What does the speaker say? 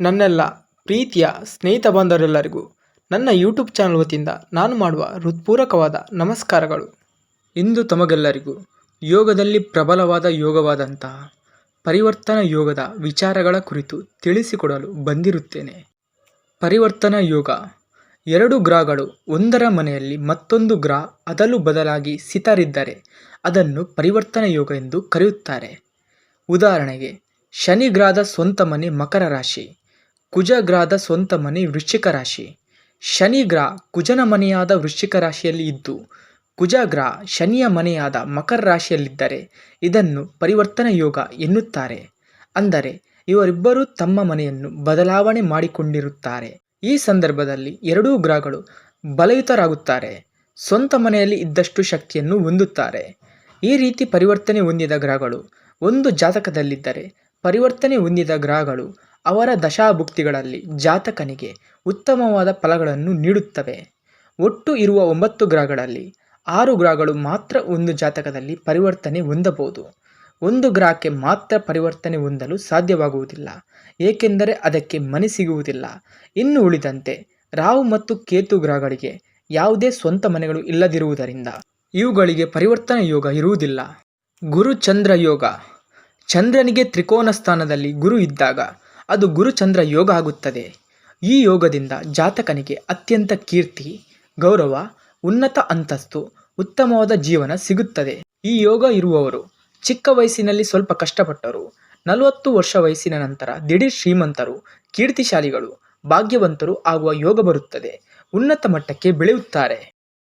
ನನ್ನೆಲ್ಲ ಪ್ರೀತಿಯ ಸ್ನೇಹಿತ ಬಾಂಧವರೆಲ್ಲರಿಗೂ ನನ್ನ ಯೂಟ್ಯೂಬ್ ಚಾನಲ್ ವತಿಯಿಂದ ನಾನು ಮಾಡುವ ಹೃತ್ಪೂರ್ವಕವಾದ ನಮಸ್ಕಾರಗಳು. ಇಂದು ತಮಗೆಲ್ಲರಿಗೂ ಯೋಗದಲ್ಲಿ ಪ್ರಬಲವಾದ ಯೋಗವಾದಂತಹ ಪರಿವರ್ತನ ಯೋಗದ ವಿಚಾರಗಳ ಕುರಿತು ತಿಳಿಸಿಕೊಡಲು ಬಂದಿರುತ್ತೇನೆ. ಪರಿವರ್ತನ ಯೋಗ ಎರಡು ಗ್ರಹಗಳು ಒಂದರ ಮನೆಯಲ್ಲಿ ಮತ್ತೊಂದು ಗ್ರಹ ಅದಲು ಬದಲಾಗಿ ಸಿತರಿದ್ದರೆ ಅದನ್ನು ಪರಿವರ್ತನ ಯೋಗ ಎಂದು ಕರೆಯುತ್ತಾರೆ. ಉದಾಹರಣೆಗೆ, ಶನಿ ಗ್ರಹದ ಸ್ವಂತ ಮನೆ ಮಕರ ರಾಶಿ. ಕುಜ ಗ್ರಹದ ಸ್ವಂತ ಮನೆ ವೃಶ್ಚಿಕ ರಾಶಿ. ಶನಿ ಗ್ರಹ ಕುಜನ ಮನೆಯಾದ ವೃಶ್ಚಿಕ ರಾಶಿಯಲ್ಲಿ ಇದ್ದು ಕುಜ ಗ್ರಹ ಶನಿಯ ಮನೆಯಾದ ಮಕರ ರಾಶಿಯಲ್ಲಿದ್ದರೆ ಇದನ್ನು ಪರಿವರ್ತನ ಯೋಗ ಎನ್ನುತ್ತಾರೆ. ಅಂದರೆ, ಇವರಿಬ್ಬರೂ ತಮ್ಮ ಮನೆಯನ್ನು ಬದಲಾವಣೆ ಮಾಡಿಕೊಂಡಿರುತ್ತಾರೆ. ಈ ಸಂದರ್ಭದಲ್ಲಿ ಎರಡೂ ಗ್ರಹಗಳು ಬಲಯುತರಾಗುತ್ತಾರೆ. ಸ್ವಂತ ಮನೆಯಲ್ಲಿ ಇದ್ದಷ್ಟು ಶಕ್ತಿಯನ್ನು ಹೊಂದುತ್ತಾರೆ. ಈ ರೀತಿ ಪರಿವರ್ತನೆ ಹೊಂದಿದ ಗ್ರಹಗಳು ಒಂದು ಜಾತಕದಲ್ಲಿದ್ದರೆ ಪರಿವರ್ತನೆ ಹೊಂದಿದ ಗ್ರಹಗಳು ಅವರ ದಶಾಭುಕ್ತಿಗಳಲ್ಲಿ ಜಾತಕನಿಗೆ ಉತ್ತಮವಾದ ಫಲಗಳನ್ನು ನೀಡುತ್ತವೆ. ಒಟ್ಟು ಇರುವ ಒಂಬತ್ತು ಗ್ರಹಗಳಲ್ಲಿ ಆರು ಗ್ರಹಗಳು ಮಾತ್ರ ಒಂದು ಜಾತಕದಲ್ಲಿ ಪರಿವರ್ತನೆ ಹೊಂದಬಹುದು. ಒಂದು ಗ್ರಹಕ್ಕೆ ಮಾತ್ರ ಪರಿವರ್ತನೆ ಹೊಂದಲು ಸಾಧ್ಯವಾಗುವುದಿಲ್ಲ, ಏಕೆಂದರೆ ಅದಕ್ಕೆ ಮನೆ ಸಿಗುವುದಿಲ್ಲ. ಇನ್ನು ಉಳಿದಂತೆ ರಾಹು ಮತ್ತು ಕೇತು ಗ್ರಹಗಳಿಗೆ ಯಾವುದೇ ಸ್ವಂತ ಮನೆಗಳು ಇಲ್ಲದಿರುವುದರಿಂದ ಇವುಗಳಿಗೆ ಪರಿವರ್ತನೆ ಯೋಗ ಇರುವುದಿಲ್ಲ. ಗುರು ಚಂದ್ರ ಯೋಗ. ಚಂದ್ರನಿಗೆ ತ್ರಿಕೋನ ಸ್ಥಾನದಲ್ಲಿ ಗುರು ಇದ್ದಾಗ ಅದು ಗುರುಚಂದ್ರ ಯೋಗ ಆಗುತ್ತದೆ. ಈ ಯೋಗದಿಂದ ಜಾತಕನಿಗೆ ಅತ್ಯಂತ ಕೀರ್ತಿ, ಗೌರವ, ಉನ್ನತ ಅಂತಸ್ತು, ಉತ್ತಮವಾದ ಜೀವನ ಸಿಗುತ್ತದೆ. ಈ ಯೋಗ ಇರುವವರು ಚಿಕ್ಕ ವಯಸ್ಸಿನಲ್ಲಿ ಸ್ವಲ್ಪ ಕಷ್ಟಪಟ್ಟರು. ನಲವತ್ತು ವರ್ಷ ವಯಸ್ಸಿನ ನಂತರ ದಿಢೀರ್ ಶ್ರೀಮಂತರು, ಕೀರ್ತಿಶಾಲಿಗಳು, ಭಾಗ್ಯವಂತರು ಆಗುವ ಯೋಗ ಬರುತ್ತದೆ. ಉನ್ನತ ಮಟ್ಟಕ್ಕೆ ಬೆಳೆಯುತ್ತಾರೆ.